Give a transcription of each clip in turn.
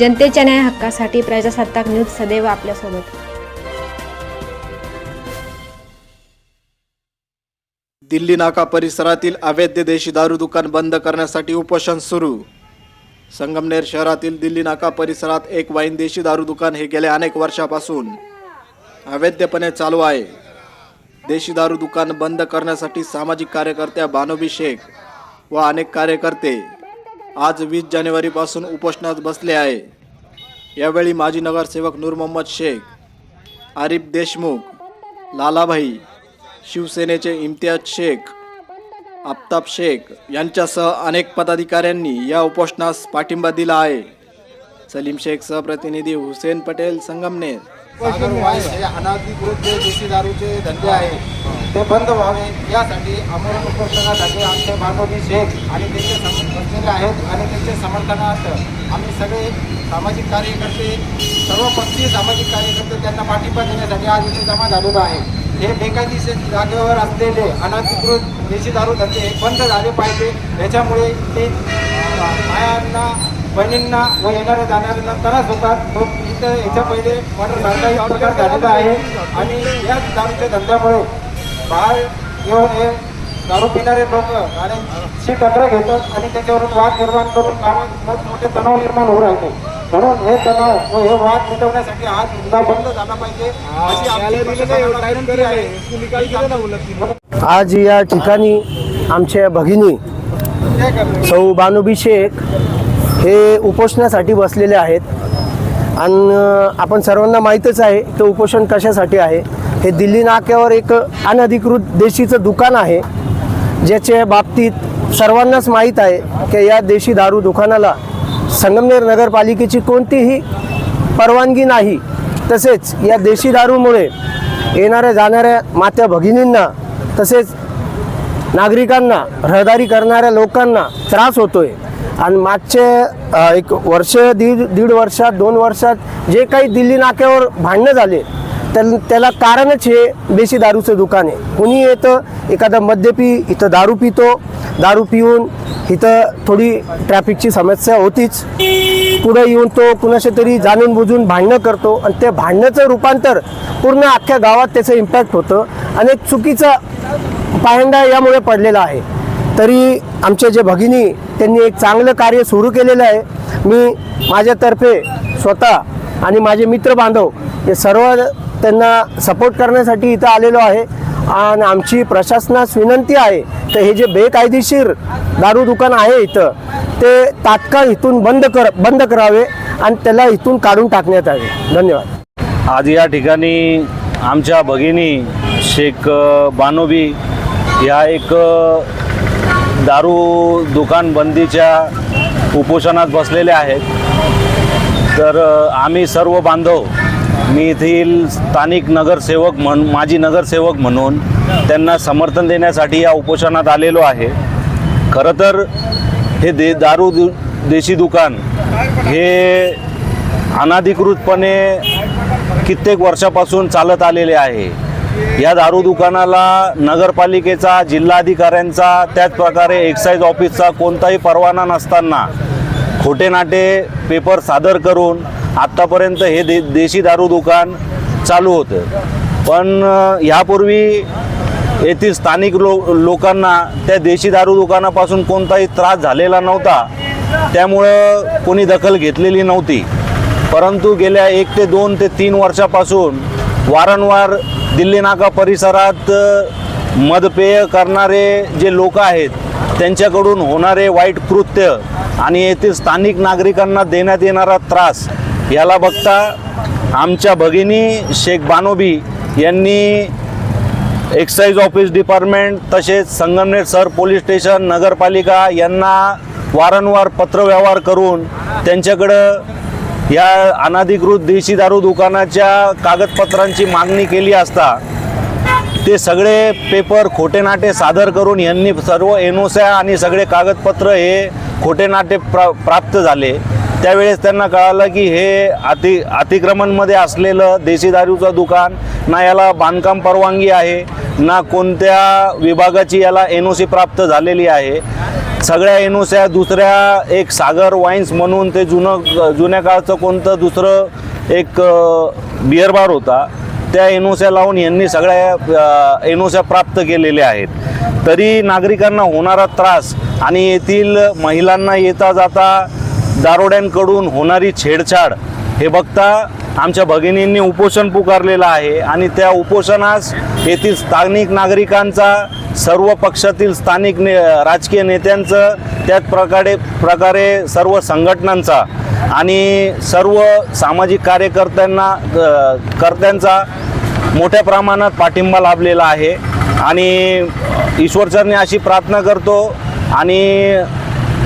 जनतेच्या न्याय हक्कासाठी प्रजासत्ताक न्यूज सदैव आपल्यासोबत. दिल्ली नाका परिसरातील अवैध देशी दारू दुकान बंद करण्यासाठी उपोषण सुरू. संगमनेर शहरातील दिल्ली नाका परिसरात एक वाईन देशी दारू दुकान हे गेल्या अनेक वर्षापासून अवैधपणे चालू आहे. देशी दारू दुकान बंद करण्यासाठी सामाजिक कार्यकर्त्या बानोबी शेख व अनेक कार्यकर्ते आज वीस जानेवारीपासून उपोषणात बसले आहे. यावेळी माजी नगरसेवक नूर मोहम्मद शेख आरिफ देशमुख लालाभाई शिवसेनेचे इम्तियाज शेख आफताब शेख यांच्यासह अनेक पदाधिकाऱ्यांनी या उपोषणास पाठिंबा दिला आहे. सलीम शेख सहप्रतिनिधी हुसेन पटेल संगमनेर. अनाधिकृत जे देशी दारूचे धंदे आहे. ते बंद व्हावे यासाठी अमोल उपोषणासाठी आमचे भानोजी शेख आणि त्यांचे सम बसलेले आहेत आणि त्यांचे समर्थनार्थ आम्ही सगळे सामाजिक कार्यकर्ते सर्व पक्षीय सामाजिक कार्यकर्ते त्यांना पाठिंबा देण्यासाठी आज इथे जमा झालेलो आहे. हे बेकायदेशीर जागेवर असलेले अनाधिकृत देशी दारू धंदे हे बंद झाले पाहिजे. याच्यामुळे ते मायांना बहिणींना व येणाऱ्या जाणाऱ्यांना त्रास होतात. तो इथं याच्या पहिले मटर अपघात झालेला आहे. आणि या दारूच्या धंद्यामुळे बाहेर येऊन हे दारू पिणारे लोक गाड्यांची टक्कर घेतात आणि त्याच्यावरून वाद निर्माण करून गावात मोठमोठे तणाव निर्माण होऊ राहिले. म्हणून हे तणाव व हे वाद मिटवण्यासाठी हा धंदा बंद झाला पाहिजे. आज या ठिकाणी आमच्या भगिनी सौ बानुबी शेख हे उपोषणासाठी बसलेले आहेत. आणि आपण सर्वांना माहीतच आहे ते उपोषण कशासाठी आहे? हे दिल्ली नाक्यावर एक अनधिकृत देशीचं दुकान आहे ज्याच्या बाबतीत सर्वांनाच माहीत आहे की या देशी दारू दुकानाला संगमनेर नगरपालिकेची कोणतीही परवानगी नाही. तसेच या देशी दारूमुळे येणाऱ्या जाणाऱ्या मात्या भगिनींना तसेच नागरिकांना रहदारी करणाऱ्या लोकांना त्रास होतोय. आणि मागचे एक वर्ष दीड दीड वर्षात दोन वर्षात जे काही दिल्ली नाक्यावर भांडणं झाले त्याल त्याला कारणच हे देशी दारूचं दुकान आहे. कुणी येतं एखादा मद्यपी इथं दारू पितो दारू पिऊन इथं थोडी ट्रॅफिकची समस्या होतीच. पुढे येऊन तो कुणाशी तरी जाणून बुजून भांडणं करतो आणि ते भांडण्याचं रूपांतर पूर्ण अख्ख्या गावात त्याचं इम्पॅक्ट होतं. आणि एक चुकीचा पायंडा यामुळे पडलेला आहे. तरी आमचे जे भगिनी त्यांनी एक चांगलं कार्य सुरू केलेलं आहे. मी माझ्यातर्फे स्वतः आणि माझे मित्र बांधव हे सर्व त्यांना सपोर्ट करण्यासाठी इथं आलेलो आहे. आणि आमची प्रशासनास विनंती आहे तर हे जे बेकायदेशीर दारू दुकान आहे इथं ते तात्काळ इथून बंद कर बंद करावे आणि त्याला इथून काढून टाकण्यात यावे. धन्यवाद. आज या ठिकाणी आमच्या भगिनी शेख बानोबी ह्या एक दारू दुकान बंदीच्या उपोषणात बसलेल्या आहेत. तर आम्ही सर्व बांधव मी येथील स्थानिक नगरसेवक म्हण माजी नगरसेवक म्हणून त्यांना समर्थन देण्यासाठी या उपोषणात आलेलो आहे. खरं तर हे दे दारू दु देशी दुकान हे अनाधिकृतपणे कित्येक वर्षापासून चालत आलेले आहे. या दारू दुकानाला नगरपालिकेचा जिल्हाधिकाऱ्यांचा त्याचप्रकारे एक्साईज ऑफिसचा कोणताही परवाना नसताना खोटे नाटे पेपर सादर करून आत्तापर्यंत हे दे देशी दारू दुकान चालू होतं. पण ह्यापूर्वी यापूर्वी येथील स्थानिक लो लोकांना त्या देशी दारू दुकानापासून कोणताही त्रास झालेला नव्हता. त्यामुळं कोणी दखल घेतलेली नव्हती. परंतु गेल्या एक ते दोन ते तीन वर्षापासून वारंवार दिल्ली नाका परिसरात मदपेय करणारे जे लोक आहेत त्यांच्याकडून होणारे वाईट कृत्य आणि येथील स्थानिक नागरिकांना देण्यात येणारा त्रास याला बघता आमच्या भगिनी शेख बानोबी यांनी एक्साईज ऑफिस डिपार्टमेंट तसेच संगमनेर शहर पोलीस स्टेशन नगरपालिका यांना वारंवार पत्रव्यवहार करून त्यांच्याकडं या अनाधिकृत देशी दारू दुकानाच्या कागदपत्रांची मागणी केली असता ते सगळे पेपर खोटे नाटे सादर करून यांनी सर्व एनओस्या आणि सगळे कागदपत्र हे खोटे नाटे प्रा प्राप्त झाले. त्यावेळेस त्यांना कळालं की हे अति अतिक्रमणमध्ये असलेलं देशी दारूचं दुकान ना याला बांधकाम परवानगी आहे ना कोणत्या विभागाची याला एन ओ सी प्राप्त झालेली आहे. सगळ्या एन ओ सी दुसऱ्या एक सागर वाईन्स म्हणून ते जुनं जुन्या काळचं कोणतं दुसरं एक बिअर बार होता त्या एनोस्या लावून यांनी सगळ्या अ, एनोस्या प्राप्त केलेल्या आहेत. तरी नागरिकांना होणारा त्रास आणि येथील महिलांना येता जाता दारोड्यांकडून होणारी छेडछाड हे बघता आमच्या भगिनींनी उपोषण पुकारलेलं आहे आणि त्या उपोषणास येथील स्थानिक नागरिकांचा सर्व पक्षातील स्थानिक ने राजकीय नेत्यांचं त्याच प्रकारे प्रकारे सर्व संघटनांचा आणि सर्व सामाजिक कार्यकर्त्यांना कर्त्यांचा मोठ्या प्रमाणात पाठिंबा लाभलेला आहे. आणि ईश्वरचरणी अशी प्रार्थना करतो आणि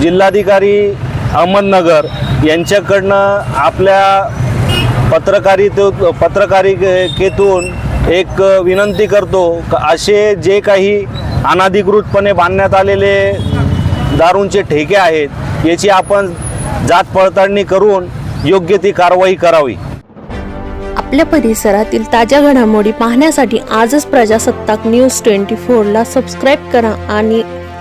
जिल्हाधिकारी अहमदनगर यांच्याकडनं आपल्या पत्रकारित पत्रकारिकेतून एक विनंती करतो असे जे काही अनाधिकृतपणे बांधण्यात आलेले दारूंचे ठेके आहेत याची आपण जात पडताळणी करून योग्य ती कारवाई करावी. आपल्या परिसरातील ताज्या घडामोडी पाहण्यासाठी आजच प्रजासत्ताक न्यूज ट्वेंटी फोरला सबस्क्राईब करा आणि